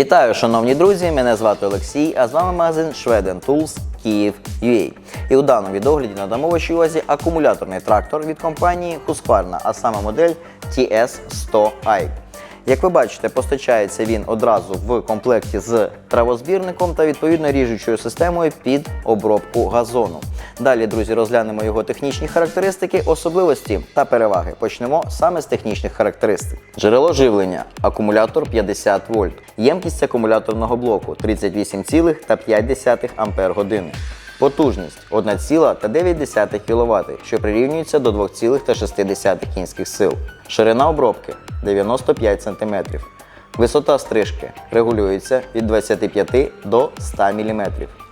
Вітаю, шановні друзі! Мене звати Олексій, а з вами магазин Schweden Tools Київ UA. І у даному відогляді надамо вашій увазі акумуляторний трактор від компанії Husqvarna, а саме модель TS100i. Як ви бачите, постачається він одразу в комплекті з травозбірником та відповідно ріжучою системою під обробку газону. Далі, друзі, розглянемо його технічні характеристики, особливості та переваги. Почнемо саме з технічних характеристик. Джерело живлення акумулятор 50 вольт. Ємкість акумуляторного блоку 38,5 Ампер години. Потужність 1,9 кВт, що прирівнюється до 2,6 кінських сил. Ширина обробки 95 см. Висота стрижки регулюється від 25 до 100 мм.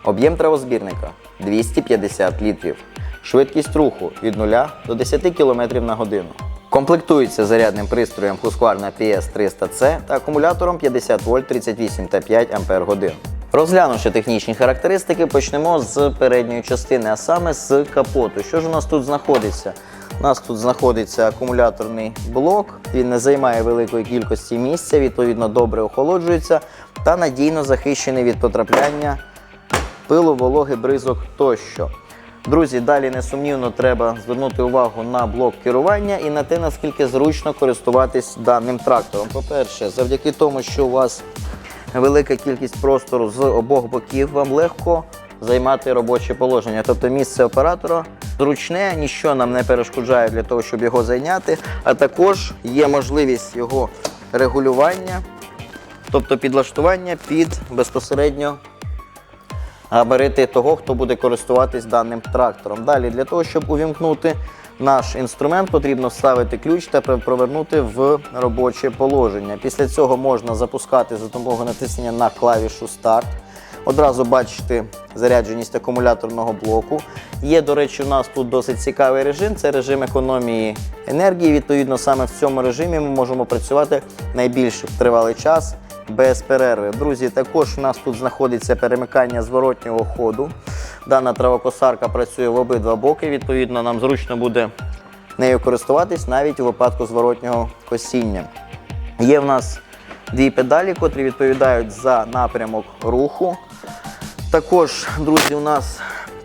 Об'єм травозбірника 250 літрів. Швидкість руху від 0 до 10 км на годину. Комплектується зарядним пристроєм Husqvarna PS300C та акумулятором 50 вольт 38,5 Ампер годин. Розглянувши технічні характеристики, почнемо з передньої частини, а саме з капоту. Що ж у нас тут знаходиться? У нас тут знаходиться акумуляторний блок, він не займає великої кількості місця, відповідно добре охолоджується та надійно захищений від потрапляння пилу, вологи, бризок тощо. Друзі, далі несумнівно треба звернути увагу на блок керування і на те, наскільки зручно користуватись даним трактором. По-перше, завдяки тому, що у вас велика кількість простору з обох боків, вам легко займати робоче положення. Тобто місце оператора зручне, ніщо нам не перешкоджає для того, щоб його зайняти, а також є можливість його регулювання, тобто підлаштування під безпосередньо габарити того, хто буде користуватись даним трактором. Далі, для того, щоб увімкнути наш інструмент, потрібно вставити ключ та провернути в робоче положення. Після цього можна запускати за допомогою натиснення на клавішу старт. Одразу бачите зарядженість акумуляторного блоку. Є, до речі, у нас тут досить цікавий режим. Це режим економії енергії. Відповідно, саме в цьому режимі ми можемо працювати найбільш тривалий час без перерви. Друзі, також у нас тут знаходиться перемикання зворотнього ходу. Дана травокосарка працює в обидва боки. Відповідно, нам зручно буде нею користуватись навіть у випадку зворотнього косіння. Є в нас дві педалі, котрі відповідають за напрямок руху. Також, друзі, у нас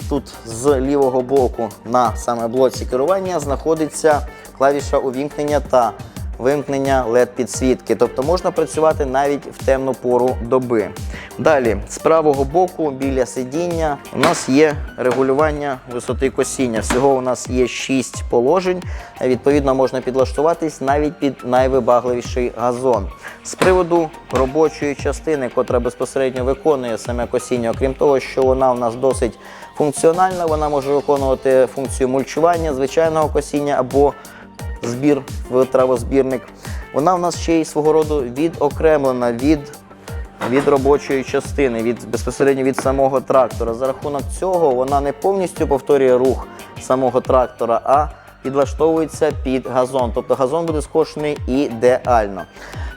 тут з лівого боку на саме блоці керування знаходиться клавіша увімкнення та вимкнення led підсвітки. Тобто можна працювати навіть в темну пору доби. Далі, з правого боку, біля сидіння, у нас є регулювання висоти косіння. Всього у нас є 6 положень. Відповідно, можна підлаштуватись навіть під найвибагливіший газон. З приводу робочої частини, котра безпосередньо виконує саме косіння, окрім того, що вона у нас досить функціональна, вона може виконувати функцію мульчування, звичайного косіння або збір в травозбірник. Вона в нас ще й свого роду відокремлена від від робочої частини, від безпосередньо від самого трактора. За рахунок цього вона не повністю повторює рух самого трактора, а підлаштовується під газон. Тобто газон буде скошений ідеально.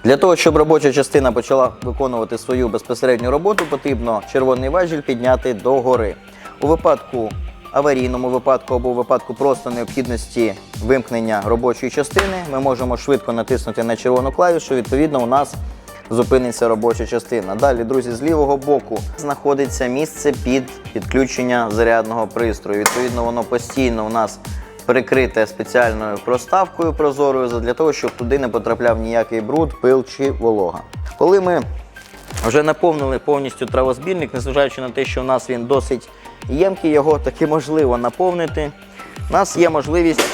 Для того, щоб робоча частина почала виконувати свою безпосередню роботу, потрібно червоний важіль підняти догори. У випадку аварійному випадку або випадку просто необхідності вимкнення робочої частини, ми можемо швидко натиснути на червону клавішу. Відповідно, у нас зупиниться робоча частина. Далі, друзі, з лівого боку знаходиться місце під підключення зарядного пристрою. Відповідно, воно постійно у нас прикрите спеціальною проставкою прозорою, для того, щоб туди не потрапляв ніякий бруд, пил чи волога. Коли ми вже наповнили повністю травозбірник, незважаючи на те, що у нас він досить ємкий, його таки можливо наповнити. У нас є можливість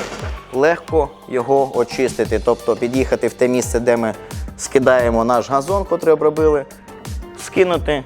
легко його очистити, тобто під'їхати в те місце, де ми скидаємо наш газон, котрий обробили, скинути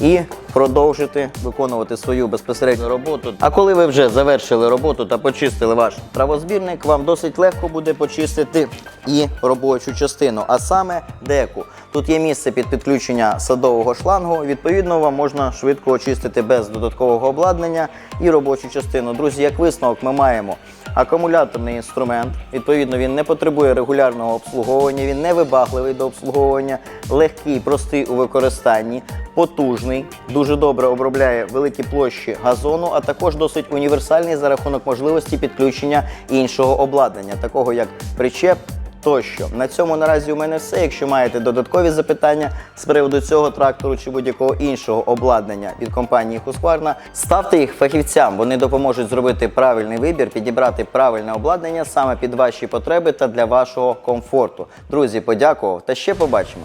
і продовжити виконувати свою безпосередню роботу. А коли ви вже завершили роботу та почистили ваш травозбірник, вам досить легко буде почистити і робочу частину, а саме деку. Тут є місце під підключення садового шлангу. Відповідно, вам можна швидко очистити без додаткового обладнання і робочу частину. Друзі, як висновок, ми маємо акумуляторний інструмент. Відповідно, він не потребує регулярного обслуговування, він не вибагливий до обслуговування, легкий, простий у використанні, потужний, дуже добре обробляє великі площі газону, а також досить універсальний за рахунок можливості підключення іншого обладнання, такого як причеп тощо. На цьому наразі у мене все. Якщо маєте додаткові запитання з приводу цього трактору чи будь-якого іншого обладнання від компанії Husqvarna, ставте їх фахівцям. Вони допоможуть зробити правильний вибір, підібрати правильне обладнання саме під ваші потреби та для вашого комфорту. Друзі, подякував та ще побачимо.